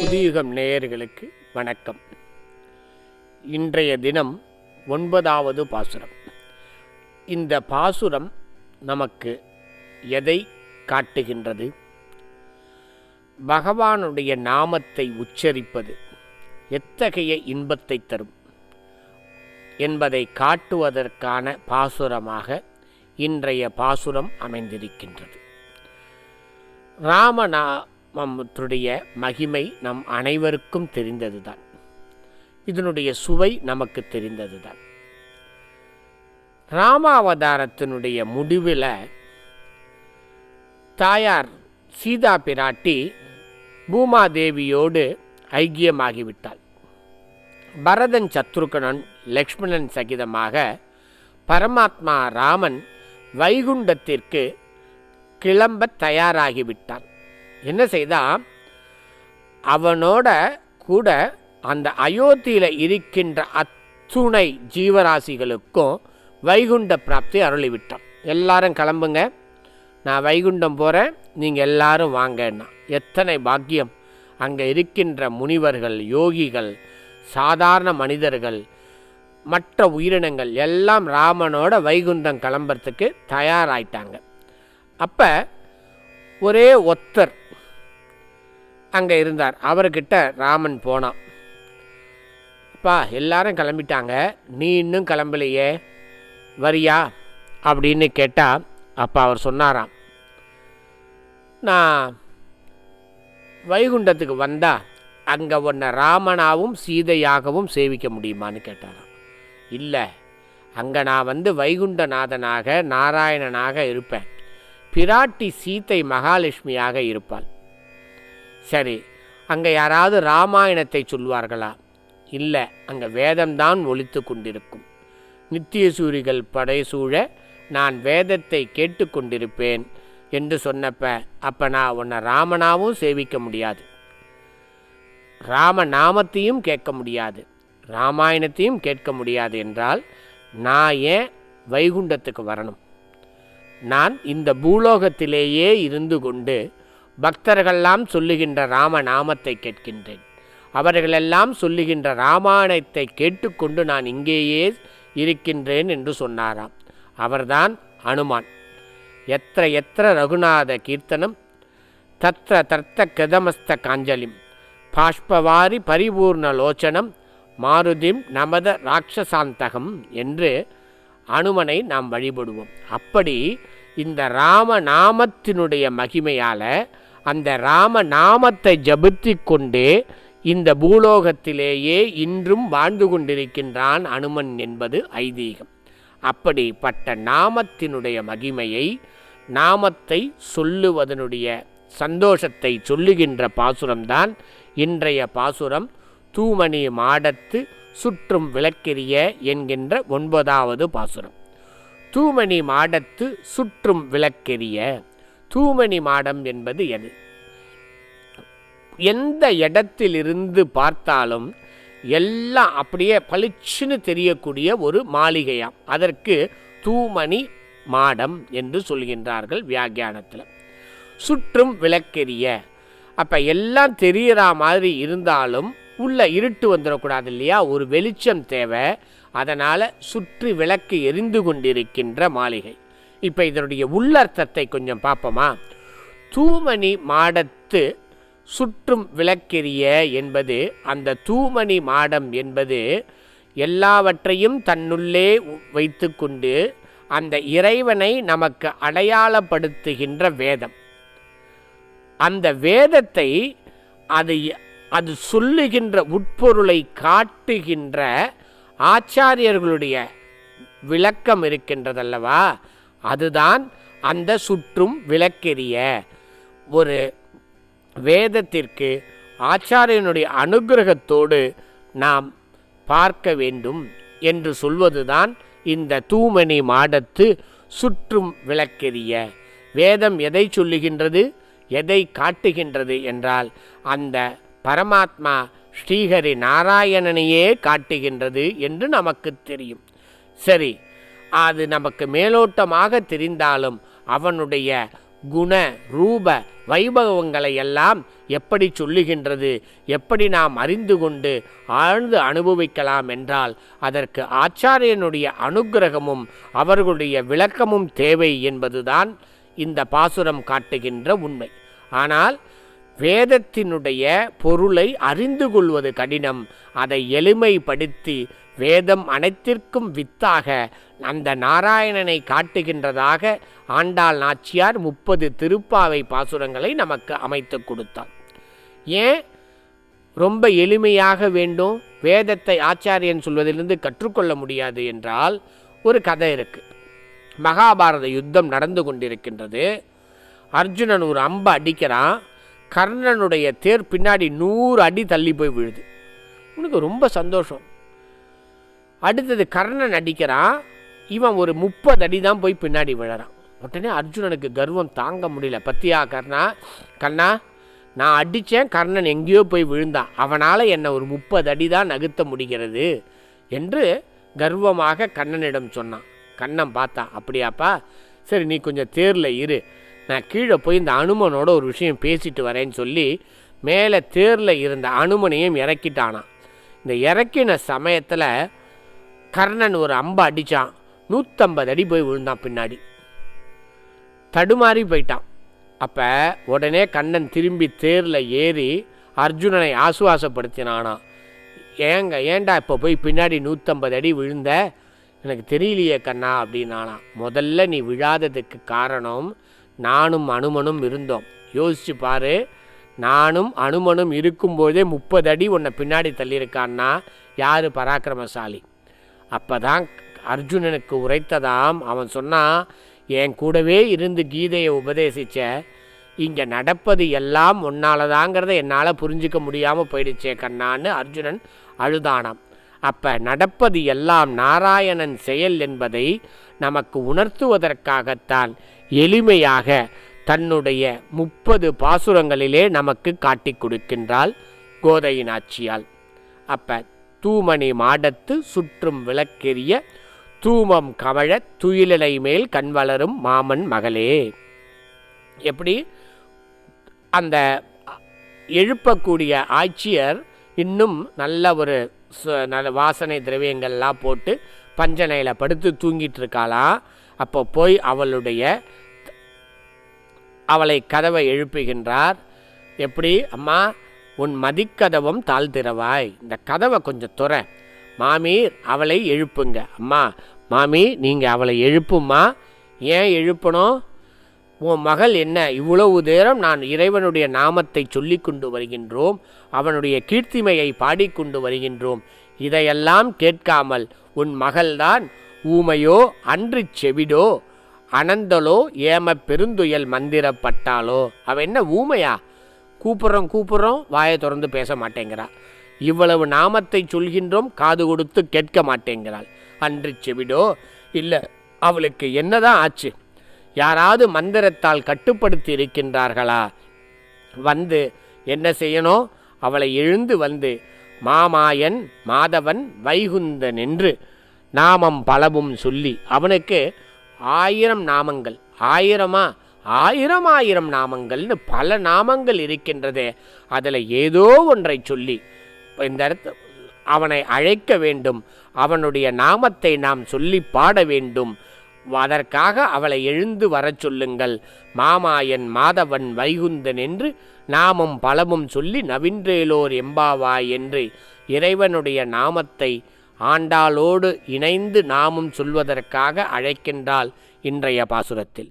புதியுகம் நேயர்களுக்கு வணக்கம். இன்றைய தினம் ஒன்பதாவது பாசுரம். இந்த பாசுரம் நமக்கு எதை காட்டுகின்றது? பகவானுடைய நாமத்தை உச்சரிப்பது எத்தகைய இன்பத்தை தரும் என்பதை காட்டுவதற்கான பாசுரமாக இன்றைய பாசுரம் அமைந்திருக்கின்றது. ராமநாமத்துடைய மகிமை நம் அனைவருக்கும் தெரிந்ததுதான். இதனுடைய சுவை நமக்கு தெரிந்ததுதான். ராமாவதாரத்தினுடைய முடிவில் தாயார் சீதா பிராட்டி பூமாதேவியோடு ஐக்கியமாகிவிட்டாள். பரதன் சத்ருகனன் லக்ஷ்மணன் சகிதமாக பரமாத்மா ராமன் வைகுண்டத்திற்கு கிளம்ப தயாராகிவிட்டான். என்ன செய்தான் அவனோட கூட அந்த அயோத்தியில் இருக்கின்ற அத்துணை ஜீவராசிகளுக்கும் வைகுண்ட பிராப்தி அருளிவிட்டான். எல்லாரும் கிளம்புங்க. நான் வைகுண்டம் போகிறேன் நீங்கள் எல்லாரும் வாங்கன்னா எத்தனை பாக்கியம். அங்கே இருக்கின்ற முனிவர்கள் யோகிகள் சாதாரண மனிதர்கள் மற்ற உயிரினங்கள் எல்லாம் ராமனோட வைகுண்டம் கிளம்புறதுக்கு தயாராயிட்டாங்க. அப்போ ஒரே ஒத்தர் அங்கே இருந்தார். அவர்கிட்ட ராமன் போனான். அப்பா எல்லாரும் கிளம்பிட்டாங்க. நீ இன்னும் கிளம்பலையே. வரியா? அப்படின்னு கேட்டால் அப்போ அவர் சொன்னாராம். நான் வைகுண்டத்துக்கு வந்தால் அங்கே உன்னை ராமனாகவும் சீதையாகவும் சேவிக்க முடியுமான்னு கேட்டாராம். இல்லை அங்கே நான் வந்து வைகுண்டநாதனாக நாராயணனாக இருப்பேன். பிராட்டி சீத்தை மகாலட்சுமியாக இருப்பாள். சரி அங்கே யாராவது ராமாயணத்தை சொல்வார்களா? இல்லை அங்கே வேதம்தான் ஒழித்து கொண்டிருக்கும். நித்திய சூரிகள் படைசூழ நான் வேதத்தை கேட்டுக்கொண்டிருப்பேன் என்று சொன்னப்ப அப்போ நான் உன்னை ராமனாவும் சேவிக்க முடியாது. ராம நாமத்தையும் கேட்க முடியாது. ராமாயணத்தையும் கேட்க முடியாது என்றால் நான் ஏன் வைகுண்டத்துக்கு வரணும்? நான் இந்த பூலோகத்திலேயே இருந்து கொண்டு பக்தர்களெல்லாம் சொல்லுகின்ற ராம நாமத்தை கேட்கின்றேன். அவர்களெல்லாம் சொல்லுகின்ற ராமாயணத்தை கேட்டுக்கொண்டு நான் இங்கேயே இருக்கின்றேன் என்று சொன்னாராம். அவர்தான் அனுமான். எத்திர எத்திர ரகுநாத கீர்த்தனம் தத்த தர்த்த கதமஸ்த காஞ்சலிம் பாஷ்பவாரி பரிபூர்ண லோச்சனம் மாருதிம் நமத ராட்சசாந்தகம் என்று அனுமனை நாம் வழிபடுவோம். அப்படி இந்த ராம நாமத்தினுடைய மகிமையால் அந்த ராம நாமத்தை ஜபித்து கொண்டே இந்த பூலோகத்திலேயே இன்றும் வாழ்ந்து கொண்டிருக்கின்றான் அனுமன் என்பது ஐதீகம். அப்படிப்பட்ட நாமத்தினுடைய மகிமையை நாமத்தை சொல்லுவதனுடைய சந்தோஷத்தை சொல்லுகின்ற பாசுரம்தான் இன்றைய பாசுரம். தூமணி மாடத்து சுற்றும் விளக்கெரிய என்கின்ற ஒன்பதாவது பாசுரம். தூமணி மாடத்து சுற்றும் விளக்கெரிய தூமணி மாடம் என்பது எது? எந்த இடத்திலிருந்து பார்த்தாலும் எல்லாம் அப்படியே பளிச்சுன்னு தெரியக்கூடிய ஒரு மாளிகையாம். அதற்கு தூமணி மாடம் என்று சொல்கின்றார்கள் வியாக்கியானத்தில். சுற்றும் விளக்கெரிய அப்போ எல்லாம் தெரிகிற மாதிரி இருந்தாலும் உள்ளே இருட்டு வந்துடக்கூடாது இல்லையா? ஒரு வெளிச்சம் தேவை. அதனால் சுற்றி விளக்கு எரிந்து கொண்டிருக்கின்ற மாளிகை. இப்போ இதனுடைய உள்ளர்த்தத்தை கொஞ்சம் பார்ப்போமா? தூமணி மாடத்து சுற்றும் விளக்கெரிய என்பது அந்த தூமணி மாடம் என்பது எல்லாவற்றையும் தன்னுள்ளே வைத்துக்கொண்டு அந்த இறைவனை நமக்கு அடையாளப்படுத்துகின்ற வேதம். அந்த வேதத்தை அது அது சொல்லுகின்ற உட்பொருளை காட்டுகின்ற ஆச்சாரியர்களுடைய விளக்கம் இருக்கின்றதல்லவா? அதுதான் அந்த சுற்றும் விளக்கெரிய. ஒரு வேதத்திற்கு ஆச்சாரியனுடைய அனுகிரகத்தோடு நாம் பார்க்க வேண்டும் என்று சொல்வதுதான் இந்த தூமணி மாடத்து சுற்றும் விளக்கெரிய. வேதம் எதை சொல்லுகின்றது? எதை காட்டுகின்றது என்றால் அந்த பரமாத்மா ஸ்ரீஹரி நாராயணனையே காட்டுகின்றது என்று நமக்கு தெரியும். சரி அது நமக்கு மேலோட்டமாக தெரிந்தாலும் அவனுடைய குண ரூப வைபவங்களை எல்லாம் எப்படி சொல்லுகின்றது எப்படி நாம் அறிந்து கொண்டு ஆழ்ந்து அனுபவிக்கலாம் என்றால் அதற்கு ஆச்சாரியனுடைய அனுக்கிரகமும் அவர்களுடைய விளக்கமும் தேவை என்பதுதான் இந்த பாசுரம் காட்டுகின்ற உண்மை. ஆனால் வேதத்தினுடைய பொருளை அறிந்து கொள்வது கடினம். அதை எளிமைப்படுத்தி வேதம் அனைத்திற்கும் வித்தாக அந்த நாராயணனை காட்டுகின்றதாக ஆண்டாள் நாச்சியார் முப்பது திருப்பாவை பாசுரங்களை நமக்கு அமைத்து கொடுத்தார். ஏன்? ரொம்ப எளிமையாக வேண்டும். வேதத்தை ஆச்சாரியன் சொல்வதிலிருந்து கற்றுக்கொள்ள முடியாது என்றால் ஒரு கதை இருக்குது மகாபாரத யுத்தம் நடந்து கொண்டிருக்கின்றது. அர்ஜுனன் ஒரு அம்பை அடிக்கிறான். கர்ணனுடைய தேர் பின்னாடி நூறு அடி தள்ளி போய் விழுது. இவனுக்கு ரொம்ப சந்தோஷம். அடுத்தது கர்ணன் அடிக்கிறான். இவன் ஒரு முப்பது அடி தான் போய் பின்னாடி விழறான். உடனே அர்ஜுனனுக்கு கர்வம் தாங்க முடியல. பத்தியா கர்ணா? கண்ணா நான் அடித்தேன் கர்ணன் எங்கேயோ போய் விழுந்தான். அவனால் என்னை ஒரு முப்பது அடி தான் நகர்த்த முடிகிறது என்று கர்வமாக கண்ணனிடம் சொன்னான். கண்ணன் பார்த்தான். அப்படியாப்பா? சரி நீ கொஞ்சம் தேரில் இரு. நான் கீழே போய் இந்த அனுமனோட ஒரு விஷயம் பேசிட்டு வரேன்னு சொல்லி மேலே தேரில் இருந்த அனுமனையும் இறக்கிட்டானான் இந்த இறக்கின சமயத்தில் கர்ணன் ஒரு அம்பை அடித்தான் நூற்றம்பது அடி போய் விழுந்தான் பின்னாடி. தடுமாறி போயிட்டான். அப்போ உடனே கண்ணன் திரும்பி தேரில் ஏறி அர்ஜுனனை ஆசுவாசப்படுத்தினானா ஏங்க ஏண்டா இப்போ போய் பின்னாடி நூற்றம்பது அடி விழுந்த? எனக்கு தெரியலையே கண்ணா அப்படின்னானா முதல்ல நீ விழாததுக்கு காரணம் நானும் அனுமனும் இருந்தோம். யோசிச்சு பாரு நானும் அனுமனும் இருக்கும்போதே முப்பது அடி உன்னை பின்னாடி தள்ளியிருக்கான்னா யார் பராக்கிரமசாலி? அப்போ தான் அர்ஜுனனுக்கு உரைத்ததாம். அவன் சொன்னான் என் கூடவே இருந்து கீதையை உபதேசித்த இங்கே நடப்பது எல்லாம் உன்னாலதாங்கிறத என்னால் புரிஞ்சிக்க முடியாமல் போயிடுச்சே கண்ணான்னு அர்ஜுனன் அழுதானாம். அப்போ நடப்பது எல்லாம் நாராயணன் செயல் என்பதை நமக்கு உணர்த்துவதற்காகத்தான் எளிமையாக தன்னுடைய முப்பது பாசுரங்களிலே நமக்கு காட்டி கொடுக்கின்றாள் கோதையின் ஆட்சியால் அப்ப தூமணி மாடத்து சுற்றும் விளக்கெரிய தூமம் கமழ துயிலலை மேல் கண் வளரும் மாமன் மகளே. எப்படி? அந்த எழுப்பக்கூடிய ஆட்சியர் இன்னும் நல்ல ஒரு சு- நல்ல வாசனை திரவியங்கள்லாம் போட்டு பஞ்சனையில் படுத்து தூங்கிட்டு இருக்காளாம் அப்போ போய் அவளுடைய அவளை கதவை எழுப்புகின்றார். எப்படி? அம்மா உன் மதிக்கதவம் தாழ்த்திரவாய் இந்த கதவை கொஞ்சம் துற. மாமீர் அவளை எழுப்புங்க. அம்மா மாமி நீங்கள் அவளை எழுப்புமா ஏன் எழுப்பணும்? உன் மகள் என்ன? இவ்வளவு நேரம் நான் இறைவனுடைய நாமத்தை சொல்லி கொண்டு வருகின்றோம். அவனுடைய கீர்த்திமையை பாடிக்கொண்டு வருகின்றோம். இதையெல்லாம் கேட்காமல் உன் மகள்தான் ஊமையோ அன்று செவிடோ அனந்தலோ ஏம பெருந்துயல் மந்திரப்பட்டாலோ அவ என்ன ஊமையா? கூப்பிட்றோம் கூப்பிட்றோம் வாயை திறந்து பேச மாட்டேங்கிறா. இவ்வளவு நாமத்தை சொல்கின்றோம் காது கொடுத்து கேட்க மாட்டேங்கிறாள். அன்று செவிடோ? இல்லை அவளுக்கு என்னதான் ஆச்சு? யாராவது மந்திரத்தால் கட்டுப்படுத்தி இருக்கின்றார்களா? வந்து என்ன செய்யணும் அவளை எழுந்து வந்து மாமாயன் மாதவன் வைகுந்தன் என்று நாமம் பலவும் சொல்லி அவனுக்கு ஆயிரம் நாமங்கள். ஆயிரமா? ஆயிரம் ஆயிரம் நாமங்கள்னு பல நாமங்கள் இருக்கின்றது. அதில் ஏதோ ஒன்றை சொல்லி இந்த இடத்து அவனை அழைக்க வேண்டும். அவனுடைய நாமத்தை நாம் சொல்லி பாட வேண்டும். அதற்காக அவளை எழுந்து வரச் சொல்லுங்கள். மாமாயன் மாதவன் வைகுந்தன் என்று நாமம் பலமும் சொல்லி நவின்றேலோர் எம்பாவாய் என்று இறைவனுடைய நாமத்தை ஆண்டாளோடு இணைந்து நாமும் சொல்வதற்காக அழைக்கின்றாள் இன்றைய பாசுரத்தில்.